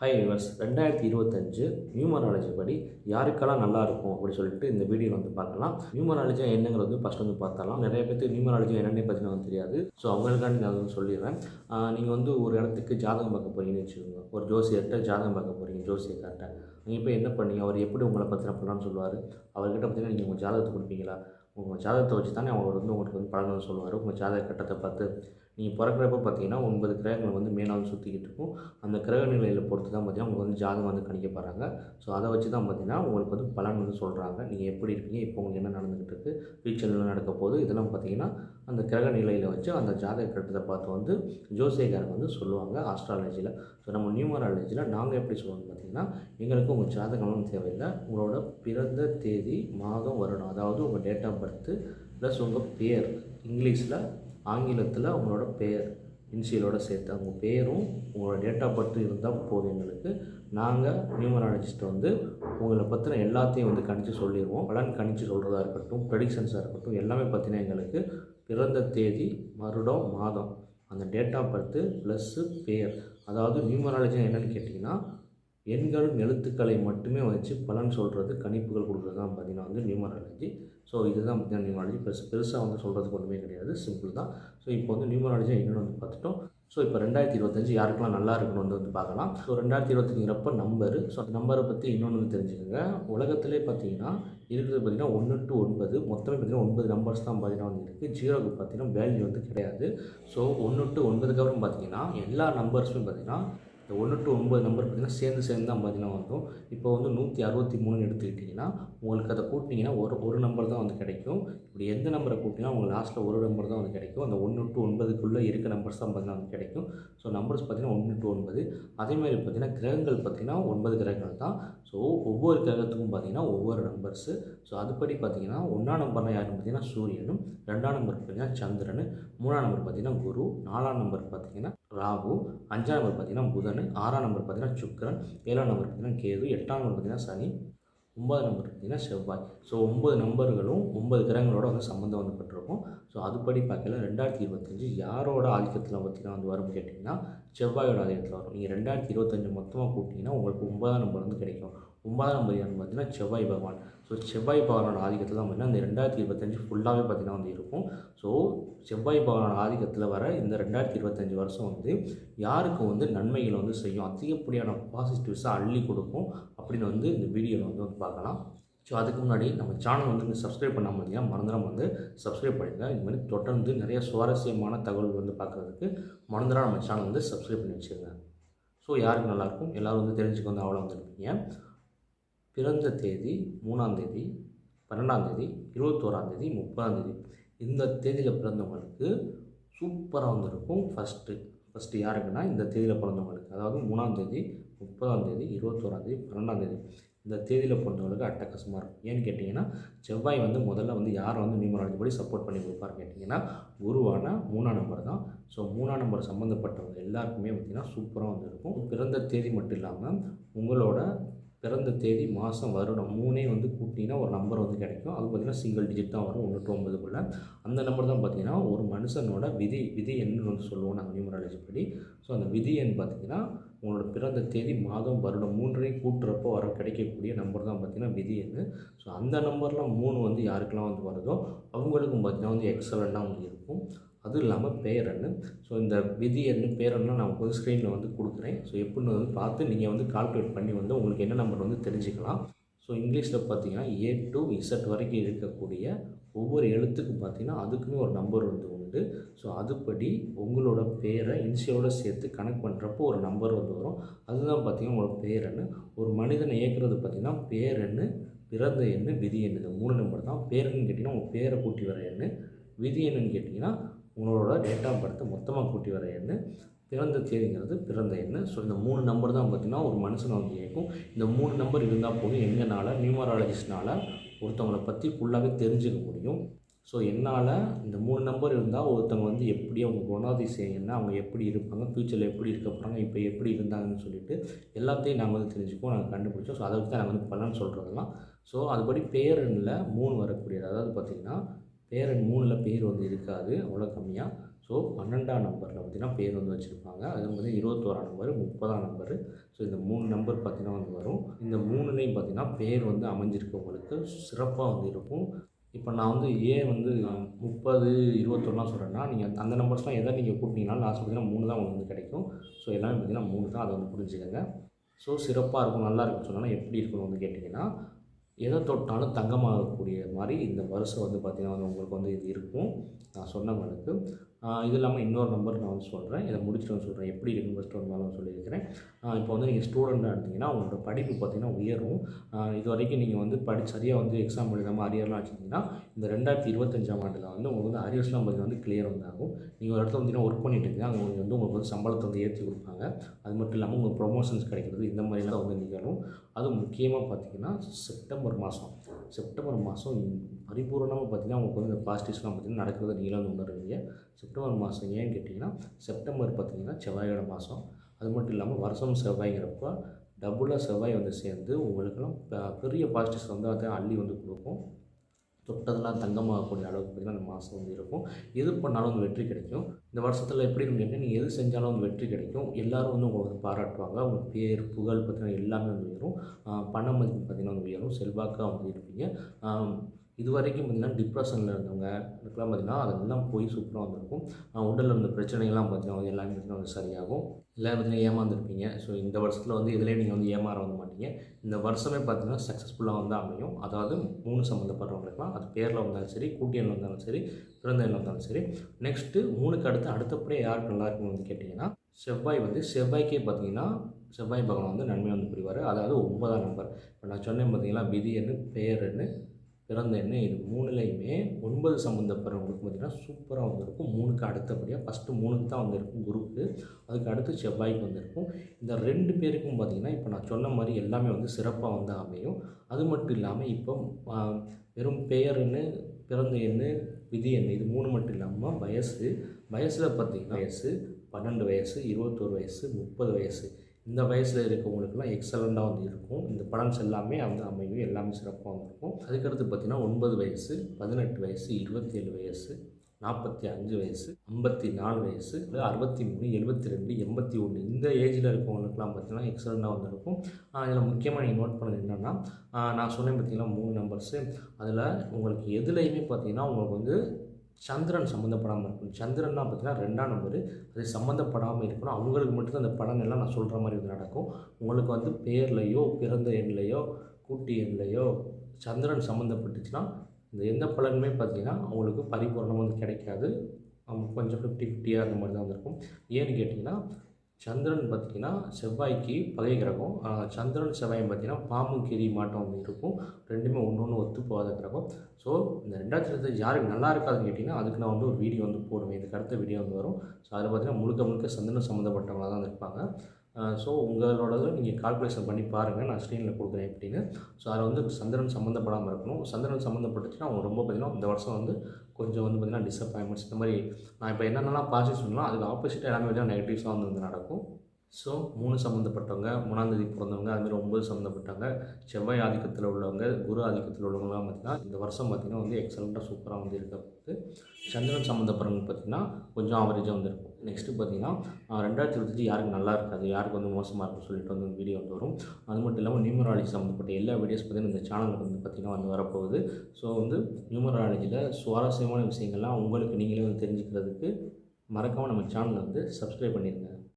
Hi viewers ரெண்டாயிரத்தி இருபத்தஞ்சு numerology படி யாருக்கெல்லாம் நல்லா இருக்கும் அப்படின்னு சொல்லிட்டு இந்த வீடியோவில் வந்து பார்க்கலாம். நியூமராலஜி என்னங்கிறது வந்து ஃபஸ்ட் வந்து பார்த்தலாம் நிறைய பேருக்கு நியூமராலஜி என்னென்ன பற்றின வந்து தெரியாது. ஸோ அவங்களுக்காண்டி நான் வந்து சொல்லிடுறேன். நீங்கள் வந்து ஒரு இடத்துக்கு ஜாதகம் பார்க்க போகிறீங்கன்னு வச்சுக்கோங்க. ஒரு ஜோசியர்கிட்ட ஜாதகம் பார்க்க போகிறீங்க ஜோசியக்கார்ட்ட. நீங்கள் இப்போ என்ன பண்ணீங்க? அவர் எப்படி உங்களை பற்றின பண்ணலான்னு சொல்லுவார்? அவர்கிட்ட பார்த்தீங்கன்னா நீங்கள் உங்கள் ஜாதகத்தை கொடுப்பீங்களா? உங்கள் ஜாதகத்தை வச்சு தானே அவர் வந்து உங்களுக்கு வந்து பழகணும்னு சொல்லுவார். உங்கள் ஜாதக கட்டத்தை பார்த்து நீங்கள் பிறக்கிறப்ப பார்த்தீங்கன்னா ஒன்பது கிரகங்கள் வந்து மேலே சுற்றிக்கிட்டு இருக்கும். அந்த கிரக நிலையில் பொறுத்து தான் பார்த்தீங்கன்னா உங்களுக்கு வந்து ஜாதகம் வந்து கணிக்கப்படுறாங்க ஸோ அதை வச்சு தான் பார்த்தீங்கன்னா உங்களுக்கு வந்து பலன் வந்து சொல்கிறாங்க நீங்கள் எப்படி இருப்பீங்க இப்போ உங்களுக்கு என்ன நடந்துகிட்டு இருக்குது ஃபியூச்சரில் நடக்க போகுது. இதெல்லாம் பார்த்தீங்கன்னா அந்த கிரக நிலையில் வச்சு அந்த ஜாதக கட்டத்தை பார்த்து வந்து ஜோசியக்காரங்க வந்து சொல்லுவாங்க ஆஸ்ட்ராலஜியில் ஸோ நம்ம நியூமராலஜியில் நாங்கள் எப்படி சொல்லுவோம்னு பார்த்தீங்கன்னா எங்களுக்கு உங்கள் ஜாதகம்லாம் தேவையில்லை. உங்களோட பிறந்த தேதி மாதம் வருடம் அதாவது உங்கள் டேட் ஆஃப் பர்த்து ப்ளஸ் உங்கள் பேர் இங்கிலீஷில் ஆங்கிலத்தில் அவங்களோட பேர் இன்சியலோட சேர்த்து அவங்க பேரும் உங்களோட டேட் ஆஃப் பர்த் இருந்தால் போதும் எங்களுக்கு. நாங்கள் நியூமராலஜிஸ்ட்டை வந்து உங்களை பற்றின எல்லாத்தையும் வந்து கணிச்சு சொல்லிடுவோம் பலன் கணிச்சு சொல்கிறதா இருக்கட்டும் ப்ரெடிக்ஷன்ஸாக இருக்கட்டும் எல்லாமே பார்த்தீங்கன்னா எங்களுக்கு பிறந்த தேதி வருடம் மாதம் அந்த டேட் ஆஃப் பர்த்து ப்ளஸ்ஸு பேர். அதாவது நியூமராலஜி என்னென்னு கேட்டிங்கன்னா எண்கள் எழுத்துக்களை மட்டுமே வச்சு பலன் சொல்கிறது கணிப்புகள் கொடுக்குறது தான் பார்த்திங்கன்னா வந்து நியூமராலஜி ஸோ இதுதான் பார்த்தீங்கன்னா நியூமராலஜி. பெருசு பெருசாக வந்து சொல்கிறதுக்கு ஒன்றுமே கிடையாது. சிம்பிள் தான். ஸோ இப்போ வந்து நியூமராலஜி என்னென்னு வந்து பார்த்துட்டோம். ஸோ இப்போ ரெண்டாயிரத்தி இருபத்தஞ்சு யாருக்கெல்லாம் நல்லா இருக்குன்னு வந்து வந்து பார்க்கலாம். ஸோ ரெண்டாயிரத்தி இருபத்தஞ்சுங்கிறப்ப நம்பரு. ஸோ அந்த நம்பரை பற்றி இன்னொன்று வந்து தெரிஞ்சுக்கோங்க. உலகத்திலே பார்த்தீங்கன்னா இருக்கிறது பார்த்தீங்கன்னா ஒன்று டு ஒன்பது. மொத்தமே பார்த்தீங்கன்னா ஒன்பது நம்பர்ஸ் தான் பார்த்தீங்கன்னா வந்து இருக்குது ஜீரோக்கு பார்த்தீங்கன்னா வேல்யூ வந்து கிடையாது. ஸோ ஒன்று டு ஒன்பதுக்கு அப்புறம் பார்த்தீங்கன்னா எல்லா நம்பர்ஸுமே பார்த்திங்கன்னா இந்த ஒன்று டு ஒன்பது நம்பர் பார்த்திங்கன்னா சேர்ந்து சேர்ந்து தான் பார்த்தீங்கன்னா வரும். இப்போ வந்து நூற்றி அறுபத்தி மூணுன்னு எடுத்துக்கிட்டிங்கன்னா உங்களுக்கு அதை கூட்டினீங்கன்னா ஒரு ஒரு நம்பர் தான் வந்து கிடைக்கும். இப்படி எந்த நம்பரை கூட்டினா உங்களுக்கு லாஸ்ட்டில் ஒரு நம்பர் தான் வந்து கிடைக்கும். அந்த ஒன்று டு ஒன்பதுக்குள்ளே இருக்க நம்பர்ஸ் தான் பார்த்தீங்கன்னா வந்து கிடைக்கும். ஸோ நம்பர்ஸ் பார்த்திங்கன்னா ஒன்று டு ஒன்பது. அதேமாதிரி பார்த்திங்கன்னா கிரகங்கள் பார்த்திங்கன்னா ஒன்பது கிரகங்கள் தான். ஸோ ஒவ்வொரு கிரகத்துக்கும் பார்த்திங்கன்னா ஒவ்வொரு நம்பர்ஸு ஸோ அதுபடி பார்த்திங்கன்னா ஒன்றாம் நம்பர்னா யாருன்னு பார்த்தீங்கன்னா சூரியனும் ரெண்டாம் நம்பர் பார்த்திங்கன்னா சந்திரன் மூணாம் நம்பர் பார்த்திங்கன்னா குரு நாலாம் நம்பர் பார்த்திங்கன்னா ராகு அஞ்சாம் நம்பர் பார்த்திங்கன்னா புதன் ஆறாம் நம்பர் பார்த்திங்கன்னா சுக்கரன் ஏழாம் நம்பர் பார்த்திங்கன்னா கேது எட்டாம் நம்பர் பார்த்திங்கன்னா சனி. ஒன்பது நம்பர் பார்த்திங்கன்னா செவ்வாய். ஸோ ஒம்பது நம்பர்களும் ஒன்பது கிரகங்களோட வந்து சம்மந்தம் வந்துப்பட்டிருக்கும் ஸோ அதுபடி பார்க்கல ரெண்டாயிரத்தி இருபத்தஞ்சு யாரோட ஆதிக்கத்தில் பார்த்திங்கன்னா வந்து வரும்னு கேட்டிங்கன்னா செவ்வாயோட ஆதிக்கத்தில் வரும். நீங்கள் ரெண்டாயிரத்தி இருபத்தஞ்சு மொத்தமாக கூட்டிங்கன்னா உங்களுக்கு ஒன்பதாம் நம்பர் வந்து கிடைக்கும். ஒன்பதாம் நம்பர் யாருன்னு பார்த்தீங்கன்னா செவ்வாய் பகவான். ஸோ செவ்வாய் பகவானோட ஆதிக்கத்தில் தான் பார்த்தீங்கன்னா இந்த ரெண்டாயிரத்தி இருபத்தஞ்சு ஃபுல்லாகவே பார்த்திங்கன்னா வந்து இருக்கும். ஸோ செவ்வாய் பகவானோட ஆதிக்கத்தில் வர இந்த ரெண்டாயிரத்தி இருபத்தஞ்சு வருஷம் வந்து யாருக்கு வந்து நன்மைகளை வந்து செய்யும்? அதிகப்படியான பாசிட்டிவ்ஸாக அள்ளி கொடுக்கும். அப்படின்னு வந்து இந்த வீடியோவில் வந்து வந்து பார்க்கலாம். ஸோ அதுக்கு முன்னாடி நம்ம சேனல் வந்து நீங்கள் சப்ஸ்கிரைப் பண்ணாமல் இருந்தீங்கன்னா மறந்துடாம வந்து சப்ஸ்கிரைப் பண்ணிடுங்க இது மாதிரி தொடர்ந்து நிறைய சுவாரஸ்யமான தகவல் வந்து பார்க்குறதுக்கு மறந்துடாம நம்ம சேனல் வந்து சப்ஸ்கிரைப் பண்ணி வச்சுருங்க ஸோ யாருக்கு நல்லாயிருக்கும்? எல்லோரும் வந்து தெரிஞ்சுக்க வந்து அவ்வளோ வந்துருப்பீங்க பிறந்த தேதி மூணாம் தேதி பன்னெண்டாம் தேதி இருபத்தோராம் தேதி முப்பதாம் தேதி. இந்த தேதியில் பிறந்தவங்களுக்கு சூப்பராக வந்திருக்கும் ஃபஸ்ட்டு ஃபஸ்ட்டு யாருக்குன்னா இந்த தேதியில் பிறந்தவங்களுக்கு. அதாவது மூணாம் தேதி முப்பதாம் தேதி இருபத்தோராம் தேதி பன்னெண்டாம் தேதி இந்த தேதியில் பொறுத்தவங்களுக்கு அட்டகாசமாக இருக்கும். ஏன்னு கேட்டிங்கன்னா செவ்வாய் வந்து முதல்ல வந்து யாரை வந்து நியூமராலஜி படி சப்போர்ட் பண்ணி கொடுப்பாரு கேட்டிங்கன்னா குருவான மூணாம் நம்பர் தான். ஸோ மூணாம் நம்பர் சம்மந்தப்பட்டவங்க எல்லாருக்குமே பார்த்திங்கன்னா சூப்பராக வந்து இருக்கும். பிறந்த தேதி மட்டும் இல்லாமல் உங்களோட பிறந்த தேதி மாதம் வருடம் மூணே வந்து கூட்டிங்கன்னா ஒரு நம்பர் வந்து கிடைக்கும். அது பார்த்திங்கன்னா சிங்கிள் டிஜிட் தான் வரும் ஒன்று டு ஒன்பதுக்குள்ளே. அந்த நம்பர் தான் பார்த்திங்கன்னா ஒரு மனுஷனோட விதி விதி எண்ணு வந்து சொல்லுவோம் நாங்கள் நியூமராலஜி படி. ஸோ அந்த விதி எண் பார்த்திங்கன்னா உங்களோட பிறந்த தேதி மாதம் வருடம் மூன்றையும் கூட்டுறப்போ வர கிடைக்கக்கூடிய நம்பர் தான் பார்த்திங்கன்னா விதி எண்ணு ஸோ அந்த நம்பரில் மூணு வந்து யாருக்கெல்லாம் வந்து வருதோ அவங்களுக்கும் பார்த்திங்கன்னா வந்து எக்ஸலண்ட்டாக வந்து இருக்கும். அதுவும் இல்லாமல் பேரன்னு ஸோ இந்த விதி என்ன பேரன்னு நான் வந்து ஸ்க்ரீனில் வந்து கொடுக்குறேன். ஸோ எப்படின்னு வந்து பார்த்து நீங்கள் வந்து கால்குலேட் பண்ணி வந்து உங்களுக்கு என்ன நம்பர் வந்து தெரிஞ்சுக்கலாம். ஸோ இங்கிலீஷில் பார்த்தீங்கன்னா ஏ டு இசட் வரைக்கும் இருக்கக்கூடிய ஒவ்வொரு எழுத்துக்கும் பார்த்தீங்கன்னா அதுக்குமே ஒரு நம்பர் வந்து உண்டு. ஸோ அதுபடி உங்களோட பேரை இன்சியோட சேர்த்து கனெக்ட் பண்ணுறப்போ ஒரு நம்பர் வந்து வரும். அதுதான் பார்த்தீங்கன்னா உங்களோட பேரன்னு ஒரு மனிதனை இயக்குறது பார்த்திங்கன்னா பேர் என்ன? பிறந்த எண்ணு விதி எண்ணு இந்த மூணு நம்பர் தான். பேருன்னு கேட்டிங்கன்னா உங்கள் பேரை கூட்டி வர எண்ணு விதி என்னன்னு கேட்டிங்கன்னா உங்களோட டேட் ஆஃப் பர்த்தை மொத்தமாக கூட்டி வர எண்ணு பிறந்த தேதிங்கிறது பிறந்த எண்ணு. ஸோ இந்த மூணு நம்பர் தான் பார்த்திங்கன்னா ஒரு மனுஷன் வந்து கேட்கும். இந்த மூணு நம்பர் இருந்தால் போதும் எங்களால் நியூமராலஜிஸ்ட்னால் ஒருத்தவங்களை பற்றி ஃபுல்லாகவே தெரிஞ்சுக்க முடியும். ஸோ என்னால் இந்த மூணு நம்பர் இருந்தால் ஒருத்தவங்க வந்து எப்படி அவங்க குணாதிசயம் என்ன அவங்க எப்படி இருப்பாங்க ஃப்யூச்சரில் எப்படி இருக்க போகிறாங்க இப்போ எப்படி இருந்தாங்கன்னு சொல்லிட்டு எல்லாத்தையும் நாங்கள் வந்து தெரிஞ்சுக்குவோம் நாங்கள் கண்டுபிடிச்சோம். ஸோ அதை வச்சு தான் நாங்கள் வந்து பலன் சொல்கிறதெல்லாம் ஸோ அதுபடி பேரனில் மூணு வரக்கூடியது. அதாவது பார்த்திங்கன்னா பேரன் மூணில் பேர் வந்து இருக்காது. அவ்வளோ கம்மியாக ஸோ பன்னெண்டாம் நம்பரில் பார்த்தீங்கன்னா பேர் வந்து வச்சுருப்பாங்க. அது வந்து இருபத்தோராம் நம்பர் முப்பதாம் நம்பர் ஸோ இந்த மூணு நம்பர் பார்த்தீங்கன்னா வந்து வரும். இந்த மூணுலேயும் பார்த்தீங்கன்னா பேர் வந்து அமைஞ்சிருக்கவங்களுக்கு சிறப்பாக வந்து இருக்கும். இப்போ நான் வந்து ஏன் வந்து முப்பது இருபத்தொன்னுலாம் சொல்கிறேன்னா நீங்கள் அந்த நம்பர்ஸ்லாம் எதை நீங்கள் கூட்டினீங்கன்னா லாஸ்ட் பார்த்தீங்கன்னா மூணு தான் உங்களுக்கு வந்து கிடைக்கும். ஸோ எல்லாமே பார்த்தீங்கன்னா மூணு தான் அதை வந்து புரிஞ்சுக்கோங்க. ஸோ சிறப்பாக இருக்கும் நல்லா இருக்கும்னு சொன்னால் எப்படி இருக்கணும் வந்து கேட்டிங்கன்னா எதை தொட்டாலும் தங்கமாகக்கூடிய மாதிரி இந்த வருஷம் வந்து பார்த்திங்கன்னா வந்து உங்களுக்கு வந்து இது இருக்கும். நான் சொன்னவங்களுக்கு ஆஹ் இது இல்லாமல் இன்னொரு நம்பர் நான் வந்து சொல்கிறேன் இதை முடிச்சுட்டு வந்து சொல்கிறேன் எப்படி இருக்குன்னு ஃபஸ்ட்டு ஒரு நாளும் சொல்லியிருக்கிறேன். இப்போ வந்து நீங்கள் ஸ்டூடெண்ட்டாக இருந்தீங்கன்னா உங்களோட படிப்பு பார்த்திங்கன்னா உயரும். இது வரைக்கும் நீங்கள் வந்து படி சரியாக வந்து எக்ஸாம் எழுதாமல் அரியர்லாம் வச்சுருந்தீங்கன்னா இந்த ரெண்டாயிரத்தி இருபத்தஞ்சாம் ஆண்டில் வந்து உங்களுக்கு வந்து அரியர்ஸ்லாம் பார்த்தீங்கன்னா வந்து கிளியர் வந்து ஆகும் நீங்கள் ஒரு இடத்துல வந்து ஒர்க் பண்ணிட்டு இருக்கீங்க. அங்கே உங்களுக்கு வந்து உங்களுக்கு வந்து சம்பளத்தை வந்து ஏற்றி கொடுப்பாங்க. அது மட்டும் இல்லாமல் உங்களுக்கு ப்ரொமோஷன்ஸ் கிடைக்கிறது இந்த மாதிரிலாம் வந்து நிகழும். அதுவும் முக்கியமாக பார்த்தீங்கன்னா செப்டம்பர் மாதம் செப்டம்பர் மாதம் பரிபூர்ணமாக பார்த்தீங்கன்னா உங்களுக்கு வந்து இந்த பாசிட்டிவ்ஸ்லாம் பார்த்தீங்கன்னா நடக்கிறத நீங்களும் வந்து உணர்வீங்க செப்டம்பர் மாதம் ஏன்னு கேட்டிங்கன்னா செப்டம்பர் பார்த்திங்கன்னா செவ்வாயோட மாதம். அது மட்டும் இல்லாமல் வருஷம் செவ்வாய்ங்கிறப்ப டபுளாக செவ்வாய் வந்து சேர்ந்து உங்களுக்கெல்லாம் ப- பெரிய பாசிட்டிவ்ஸ் வந்து அதை அள்ளி வந்து கொடுக்கும். தொட்டதெல்லாம் தங்கமாகக்கூடிய அளவுக்கு பார்த்தீங்கன்னா அந்த மாதம் வந்து இருக்கும். எது பண்ணாலும் வந்து வெற்றி கிடைக்கும். இந்த வருஷத்தில் எப்படி இருக்குன்னு கேட்டால் நீங்கள் எது செஞ்சாலும் வந்து வெற்றி கிடைக்கும். எல்லோரும் வந்து உங்களை வந்து பாராட்டுவாங்க. உங்கள் பேர் புகழ் பார்த்திங்கன்னா எல்லாமே வந்து உயரும். பண மதிப்பு பார்த்தீங்கன்னா வந்து உயரும். செல்வாக்காக வந்து இருப்பீங்க. இது வரைக்கும் பார்த்திங்கன்னா டிப்ரெஷனில் இருந்தவங்க அதுக்கெல்லாம் பார்த்தீங்கன்னா அதெல்லாம் போய் சூப்பராக வந்திருக்கும். உடலில் இருந்த பிரச்சனைகள்லாம் பார்த்தீங்கன்னா எல்லாமே பார்த்தீங்கன்னா வந்து சரியாகும். எல்லாரும் பார்த்தீங்கன்னா ஏமாந்துருப்பீங்க. ஸோ இந்த வருஷத்தில் வந்து இதிலே நீங்கள் வந்து ஏமாற வந்து மாட்டீங்க. இந்த வருஷமே பார்த்தீங்கன்னா சக்ஸஸ்ஃபுல்லாக வந்து அமையும். அதாவது மூணு சம்மந்தப்பட்டவங்களுக்குலாம் அது பேரில் வந்தாலும் சரி கூட்டியனில் வந்தாலும் சரி பிறந்த எண்ணம் வந்தாலும் சரி. நெக்ஸ்ட்டு மூணுக்கு அடுத்து அடுத்தபடியே யாருக்கு நல்லா இருக்குன்னு வந்து கேட்டிங்கன்னா செவ்வாய் வந்து செவ்வாய்க்கே பார்த்தீங்கன்னா செவ்வாய் பகவான் வந்து நன்மை வந்து புரிவார். அதாவது ஒன்பதாம் நம்பர். இப்போ நான் சொன்னேன் பார்த்தீங்கன்னா விதி எண்ணு பெயர் பிறந்த எண்ணு இது மூணுலேயுமே ஒன்பது சம்மந்தப்படுறவங்களுக்கு பார்த்தீங்கன்னா சூப்பராக வந்திருக்கும். மூணுக்கு அடுத்தபடியாக ஃபஸ்ட்டு மூணுக்கு தான் வந்திருக்கும் குருக்கு. அதுக்கு அடுத்து செவ்வாய்க்கு வந்திருக்கும். இந்த ரெண்டு பேருக்கும் பார்த்தீங்கன்னா இப்போ நான் சொன்ன மாதிரி எல்லாமே வந்து சிறப்பாக வந்து அமையும். அது மட்டும் இல்லாமல் இப்போ வெறும் பெயர் எண்ணு பிறந்த எண்ணு விதி எண்ணு இது மூணு மட்டும் இல்லாமல் வயசு. வயசில் பார்த்தீங்கன்னா வயசு பன்னெண்டு வயசு இருபத்தோரு வயசு முப்பது வயசு. இந்த வயசில் இருக்கவங்களுக்குலாம் எக்ஸலண்ட்டாக வந்து இருக்கும். இந்த பலன்ஸ் எல்லாமே வந்து அமையும். எல்லாமே சிறப்பாக வந்திருக்கும் அதுக்கடுத்து பார்த்தீங்கன்னா ஒன்பது வயசு பதினெட்டு வயசு இருபத்தேழு வயசு நாற்பத்தி அஞ்சு வயசு ஐம்பத்தி நாலு வயசு அறுபத்தி மூணு எழுபத்தி ரெண்டு எண்பத்தி ஒன்று இந்த ஏஜில் இருக்கவங்களுக்குலாம் பார்த்திங்கன்னா எக்ஸலண்ட்டாக வந்து இருக்கும் இதில் முக்கியமாக நீங்கள் நோட் பண்ணது என்னென்னா நான் சொன்னேன் பார்த்தீங்கன்னா மூணு நம்பர்ஸு அதில் உங்களுக்கு எதுலேயுமே பார்த்தீங்கன்னா உங்களுக்கு வந்து சந்திரன் சம்மந்தப்படாமல் இருக்கணும். சந்திரன்னா பார்த்தீங்கன்னா ரெண்டாம் நம்பர். அது சம்மந்தப்படாமல் இருக்கணும். அவங்களுக்கு மட்டும்தான் அந்த பலன் எல்லாம் நான் சொல்கிற மாதிரி இது நடக்கும். உங்களுக்கு வந்து பேர்லையோ பிறந்த எண்லையோ கூட்டி எண்லையோ சந்திரன் சம்மந்தப்பட்டுச்சுன்னா இந்த எந்த பலனுமே பார்த்தீங்கன்னா அவங்களுக்கு பரிபூரணம் வந்து கிடைக்காது. அவங்க கொஞ்சம் ஃபிஃப்டி ஃபிஃப்டியாக அந்த மாதிரி தான் இருக்கும் ஏன்னு கேட்டிங்கன்னா சந்திரன் பார்த்தீங்கன்னா செவ்வாய்க்கு பகை கிரகம். சந்திரன் செவ்வாயும் பார்த்தீங்கன்னா பாம்பு கிரி மாட்டம் வந்து இருக்கும். ரெண்டுமே ஒன்று ஒன்று ஒத்து போகாத கிரகம். ஸோ இந்த ரெண்டாயிரத்தி இருபத்தஞ்சு யாருக்கு நல்லா இருக்காதுன்னு கேட்டிங்கன்னா அதுக்கு நான் வந்து ஒரு வீடியோ வந்து போடுவேன். இதுக்கு அடுத்த வீடியோ வந்து வரும். ஸோ அதில் பார்த்திங்கன்னா முழுக்க முழுக்க சந்திரன் சம்மந்தப்பட்டவங்க தான் இருப்பாங்க. ஸோ உங்களோடது நீங்கள் கால்குலேஷன் பண்ணி பாருங்கள் நான் ஸ்க்ரீனில் கொடுக்குறேன் எப்படின்னு ஸோ அதில் வந்து சந்திரன் சம்மந்தப்படாமல் இருக்கணும். சந்திரன் சம்மந்தப்பட்டுச்சுன்னா அவங்க ரொம்ப பார்த்தீங்கன்னா இந்த வருஷம் வந்து கொஞ்சம் வந்து பார்த்திங்கன்னா டிசப்பாயின்மெண்ட்ஸ் இந்த மாதிரி நான் இப்போ என்னென்னலாம் பாசிட்டிவ் சொன்னால் அதுக்கு ஆப்போசிட்டாக எல்லாமே வந்து நெகட்டிவ்ஸாக வந்து வந்து நடக்கும். ஸோ மூணு சம்மந்தப்பட்டவங்க மூணாந்தேதி பிறந்தவங்க அதுமாதிரி ஒம்பது சம்மந்தப்பட்டவங்க செவ்வாய் ஆதிக்கத்தில் உள்ளவங்க குரு ஆதிக்கத்தில் உள்ளவங்களாம் பார்த்திங்கன்னா இந்த வருஷம் பார்த்திங்கன்னா வந்து எக்ஸலண்ட்டாக சூப்பராக வந்து இருக்க சந்திரன் சம்மந்தப்பட்டவங்க பார்த்திங்கன்னா கொஞ்சம் ஆவரேஜாக வந்து இருக்கும் நெக்ஸ்ட்டு பார்த்தீங்கன்னா ரெண்டாயிரத்தி இருபத்தஞ்சு யாருக்கு நல்லா இருக்காது யாருக்கு வந்து மோசமாக இருக்குன்னு சொல்லிட்டு வந்து வீடியோ வந்து வரும். அது மட்டும் இல்லாமல் நியூமராலஜி சம்மந்தப்பட்ட எல்லா வீடியோஸ் பார்த்தீங்கன்னா இந்த சேனலுக்கு வந்து பார்த்திங்கன்னா வந்து வரப்போகுது. ஸோ வந்து நியூமராலஜியில் சுவாரஸ்யமான விஷயங்கள்லாம் உங்களுக்கு நீங்களே வந்து தெரிஞ்சுக்கிறதுக்கு மறக்காமல் நம்ம சேனலை வந்து சப்ஸ்கிரைப் பண்ணிடுங்க